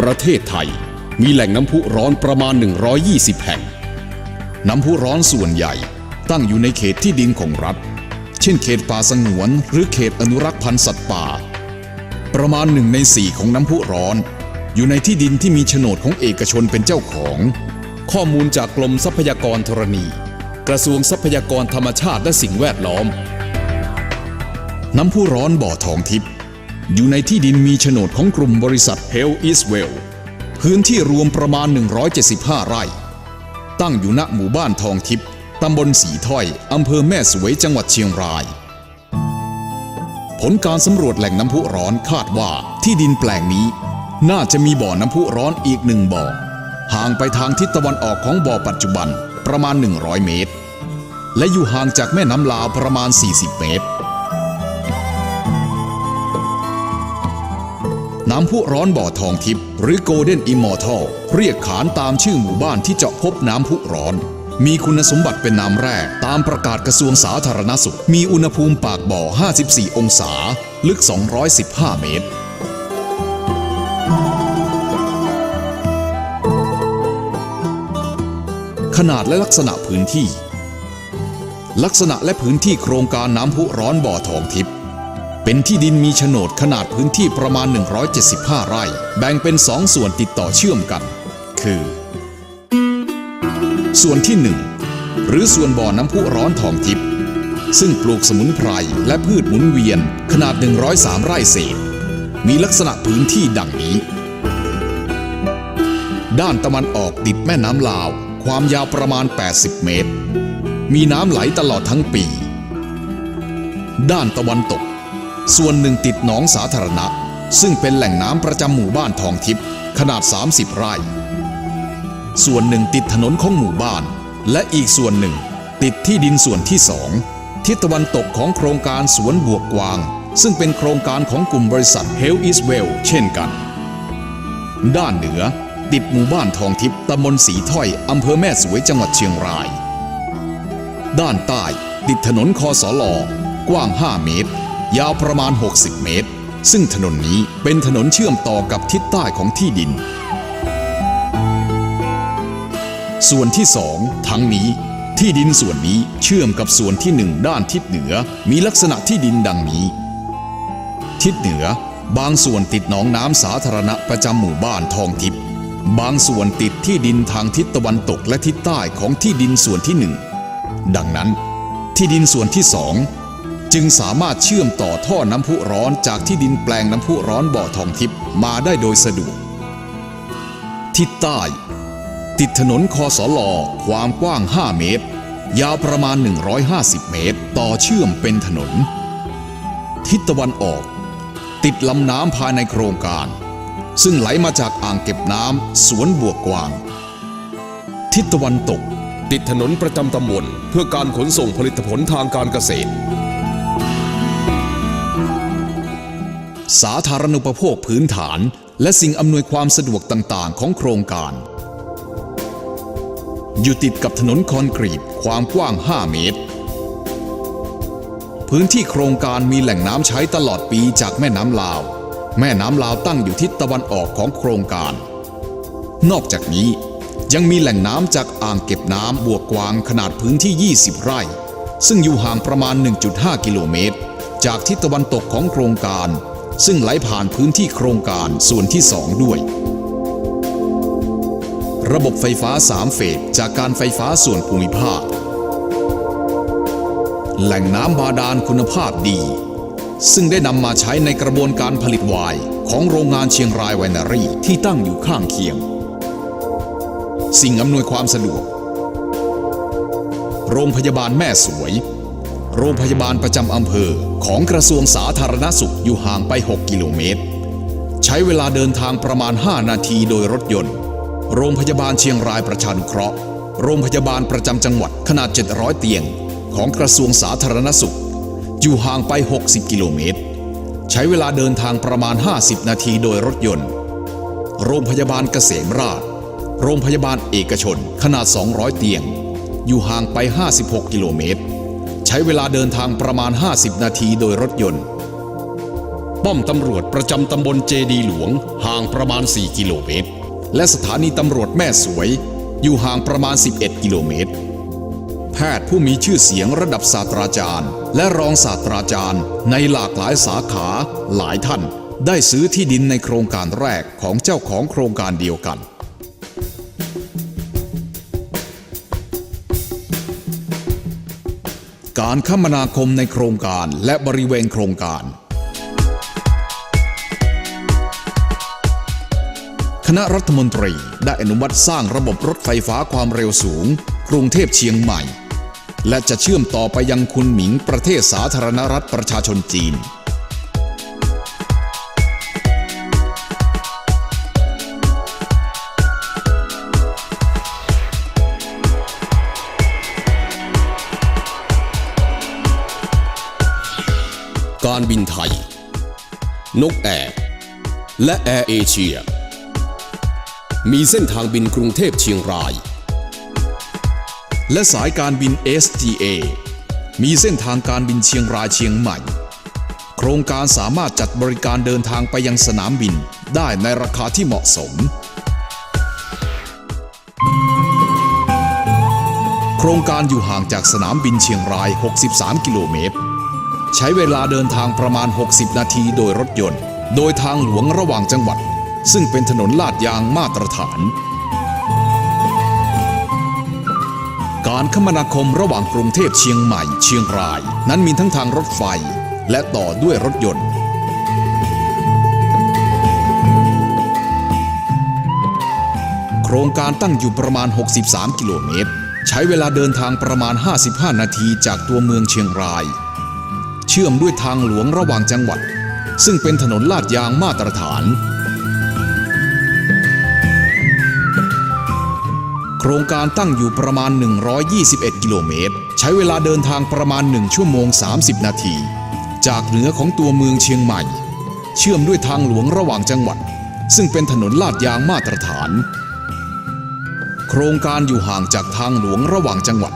ประเทศไทยมีแหล่งน้ำพุร้อนประมาณ 120 แห่ง น้ำพุร้อนส่วนใหญ่ตั้งอยู่ในเขตที่ดินของรัฐ เช่นเขตป่าสงวน หรือเขตอนุรักษ์พันธุ์สัตว์ป่า ประมาณหนึ่งในสี่ของน้ำพุร้อน อยู่ในที่ดินที่มีโฉนดของเอกชนเป็นเจ้าของ ข้อมูลจากกรมทรัพยากรธรณี กระทรวงทรัพยากรธรรมชาติและสิ่งแวดล้อม น้ำพุร้อนบ่อทองทิพย์อยู่ในที่ดินมีโฉนดของกลุ่มบริษัท Hell East Well พื้นที่รวมประมาณ 175 ไร่ ตั้งอยู่ณหมู่บ้านทองทิพย์ตำบลสีถ้อย อำเภอแม่สวยจังหวัดเชียงราย ผลการสำรวจแหล่งน้ำพุร้อนคาดว่าที่ดินแปลงนี้ น่าจะมีบ่อน้ำพุร้อนอีกหนึ่งบ่อ ห่างไปทางทิศตะวันออกของบ่อปัจจุบันประมาณ 100 เมตร และอยู่ห่างจากแม่น้ำลาวประมาณ 40 เมตร น้ำพุร้อนบ่อทองทิพย์หรือ Golden Immortal เรียกขานตามชื่อหมู่บ้านที่เจาะพบน้ำพุร้อน มีคุณสมบัติเป็นน้ำแร่ตามประกาศกระทรวงสาธารณสุข มีอุณหภูมิปากบ่อ 54 องศา ลึก 215 เมตรขนาดและลักษณะพื้นที่ ลักษณะและพื้นที่โครงการน้ำพุร้อนบ่อทองทิพย์เป็นที่ดินมีโฉนดขนาดพื้นที่ประมาณ 175 ไร่ แบ่งเป็น 2 ส่วนติดต่อเชื่อมกัน คือ ส่วนที่ 1 หรือส่วนบ่อน้ำพุร้อนทองทิพย์ซึ่งปลูกสมุนไพรและพืชหมุนเวียนขนาด 103 ไร่เศษ มีลักษณะพื้นที่ดังนี้ ด้านตะวันออกติดแม่น้ำลาว ความยาวประมาณ 80 เมตร มีน้ำไหลตลอดทั้งปี ด้านตะวันตก ส่วนหนึ่งติดหนองสาธารณะ ซึ่งเป็นแหล่งน้ำประจำหมู่บ้านทองทิพย์ขนาด 30 ไร่ ส่วนหนึ่งติดถนนของหมู่บ้าน และอีกส่วนหนึ่ง ติดที่ดินส่วนที่สองทิศตะวันตกของโครงการสวนบวกกวาง ซึ่งเป็นโครงการของกลุ่มบริษัท Hell is Well เช่นกัน ด้านเหนือ ติดหมู่บ้านทองทิพย์ตำบลสีถ้อยอำเภอแม่สวยจังหวัดเชียงราย ด้านใต้ ติดถนนคอสอลอกว้าง 5 เมตร ยาวประมาณ 60 เมตร ซึ่งถนนนี้เป็นถนนเชื่อมต่อกับทิศใต้ของที่ดิน ส่วนที่สองทั้งนี้ ที่ดินส่วนนี้เชื่อมกับส่วนที่หนึ่งด้านทิศเหนือมีลักษณะที่ดินดังนี้ ทิศเหนือบางส่วนติดหนองน้ำสาธารณะประจำหมู่บ้านทองทิพย์บางส่วนติดที่ดินทางทิศตะวันตกและทิศใต้ของที่ดินส่วนที่หนึ่งดังนั้น ที่ดินส่วนที่สองจึงสามารถเชื่อมต่อท่อน้ำพุร้อนจากที่ดินแปลงน้ำพุร้อนบ่อทองทิพย์มาได้โดยสะดวกทิศใต้ ติดถนนคอสลอความกว้าง 5 เมตร ยาวประมาณ 150 เมตร ต่อเชื่อมเป็นถนน ทิศตะวันออก ติดลำน้ำภายในโครงการ ซึ่งไหลมาจากอ่างเก็บน้ำสวนบวกกวาง ทิศตะวันตก ติดถนนประจำตำบลเพื่อการขนส่งผลิตผลทางการเกษตร สาธารณูปโภคพื้นฐานและสิ่งอำนวยความสะดวกต่าง ๆ ของโครงการ อยู่ติดกับถนนคอนกรีตความกว้าง 5 เมตร พื้นที่โครงการมีแหล่งน้ำใช้ตลอดปีจากแม่น้ำลาว แม่น้ำลาวตั้งอยู่ทิศตะวันออกของโครงการ นอกจากนี้ยังมีแหล่งน้ำจากอ่างเก็บน้ำบวกกวางขนาดพื้นที่ 20 ไร่ ซึ่งอยู่ห่างประมาณ 1.5 กิโลเมตร จากทิศตะวันตกของโครงการ ซึ่งไหลผ่านพื้นที่โครงการส่วนที่2ด้วย ระบบไฟฟ้า3เฟสจากการไฟฟ้าส่วนภูมิภาค แหล่งน้ำบาดาลคุณภาพดี ซึ่งได้นำมาใช้ในกระบวนการผลิตไวน์ของโรงงานเชียงรายไวนารี่ที่ตั้งอยู่ข้างเคียง สิ่งอำนวยความสะดวก โรงพยาบาลแม่สวย โรงพยาบาลประจำอำเภอของกระทรวงสาธารณสุขอยู่ห่างไป 6 กิโลเมตร ใช้เวลาเดินทางประมาณ 5 นาทีโดยรถยนต์ โรงพยาบาลเชียงรายประชานุเคราะห์ โรงพยาบาลประจำจังหวัดขนาด 700 เตียง ของกระทรวงสาธารณสุข อยู่ห่างไป 60 กิโลเมตร ใช้เวลาเดินทางประมาณ 50 นาทีโดยรถยนต์ โรงพยาบาลเกษมราษฎร์โรงพยาบาลเอกชนขนาด 200 เตียง อยู่ห่างไป 56 กิโลเมตร ใช้เวลาเดินทางประมาณ 50 นาทีโดยรถยนต์ ป้อมตำรวจประจำตำบลเจดีหลวงห่างประมาณ 4 กิโลเมตร และสถานีตำรวจแม่สวย อยู่ห่างประมาณ 11 กิโลเมตร แพทย์ผู้มีชื่อเสียงระดับศาสตราจารย์ และรองศาสตราจารย์ ในหลากหลายสาขาหลายท่าน ได้ซื้อที่ดินในโครงการแรกของเจ้าของโครงการเดียวกันการคมนาคมในโครงการและบริเวณโครงการ ณะรัฐมนตรีได้อนุมัติสร้างระบบรถไฟฟ้าความเร็วสูง กรุงเทพเชียงใหม่ และจะเชื่อมต่อไปยังคุนหมิงประเทศสาธารณรัฐประชาชนจีน การบินไทย นกแอร์และแอร์เอเชีย มีเส้นทางบินกรุงเทพเชียงราย และสายการบิน STA มีเส้นทางการบินเชียงรายเชียงใหม่ โครงการสามารถจัดบริการเดินทางไปยังสนามบินได้ในราคาที่เหมาะสม โครงการอยู่ห่างจากสนามบินเชียงราย 63 กิโลเมตร ใช้เวลาเดินทางประมาณ 60 นาทีโดยรถยนต์ โดยทางหลวงระหว่างจังหวัด ซึ่งเป็นถนนลาดยางมาตรฐาน การคมนาคมระหว่างกรุงเทพเชียงใหม่ เชียงราย นั้นมีทั้งทางรถไฟและต่อด้วยรถยนต์ โครงการตั้งอยู่ประมาณ 63 กิโลเมตร ใช้เวลาเดินทางประมาณ 55 นาทีจากตัวเมืองเชียงราย เชื่อมด้วยทางหลวงระหว่างจังหวัด ซึ่งเป็นถนนลาดยางมาตรฐาน โครงการตั้งอยู่ประมาณ 121 กิโลเมตร ใช้เวลาเดินทางประมาณ 1 ชั่วโมง 30 นาที จากเหนือของตัวเมืองเชียงใหม่ เชื่อมด้วยทางหลวงระหว่างจังหวัด ซึ่งเป็นถนนลาดยางมาตรฐาน โครงการอยู่ห่างจากทางหลวงระหว่างจังหวัด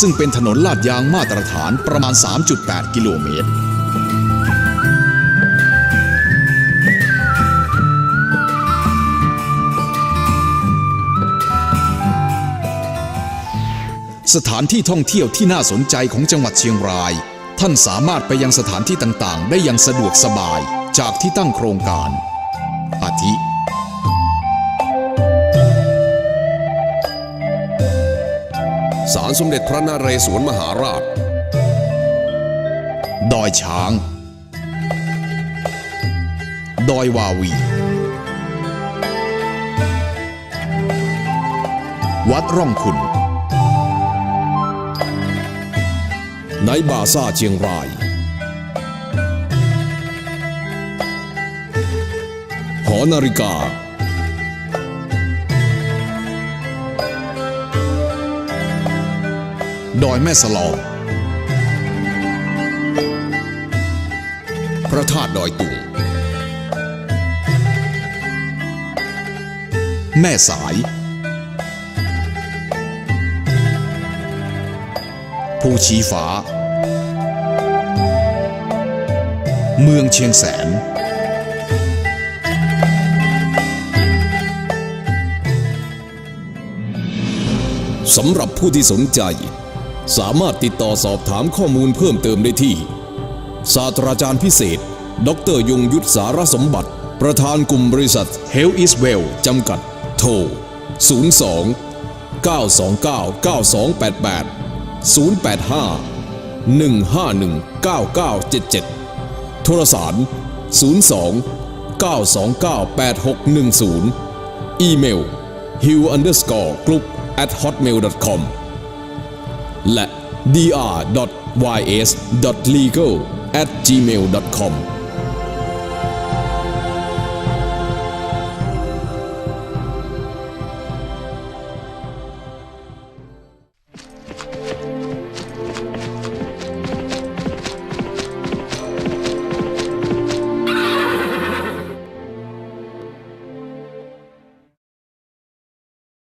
ซึ่งเป็นถนนลาดยางมาตรฐานประมาณ 3.8 กิโลเมตร สถานที่ท่องเที่ยวที่น่าสนใจของจังหวัดเชียงราย ท่านสามารถไปยังสถานที่ต่างๆ ได้อย่างสะดวกสบายจากที่ตั้งโครงการ อาทิศาลสมเด็จพระนเรศวรมหาราช ดอยช้าง ดอยวาวี วัดร่องขุน ไนบาซ่าเชียงราย หอนาฬิกา ดอยแม่สลอง พระธาตุดอยตุง แม่สาย ภูชีฟ้า เมืองเชียงแสน สำหรับผู้ที่สนใจ สามารถติดต่อสอบถามข้อมูลเพิ่มเติมได้ที่ ศาสตราจารย์พิเศษ ดรยงยุทธสารสมบัติ ประธานกลุ่มบริษัท Hell is well จำกัด โทร 02 929 9288 085 151 9977 โทรสาร 02 929 8610 อีเมล hill underscore group at hotmail com และ dr.ys.legal at gmail com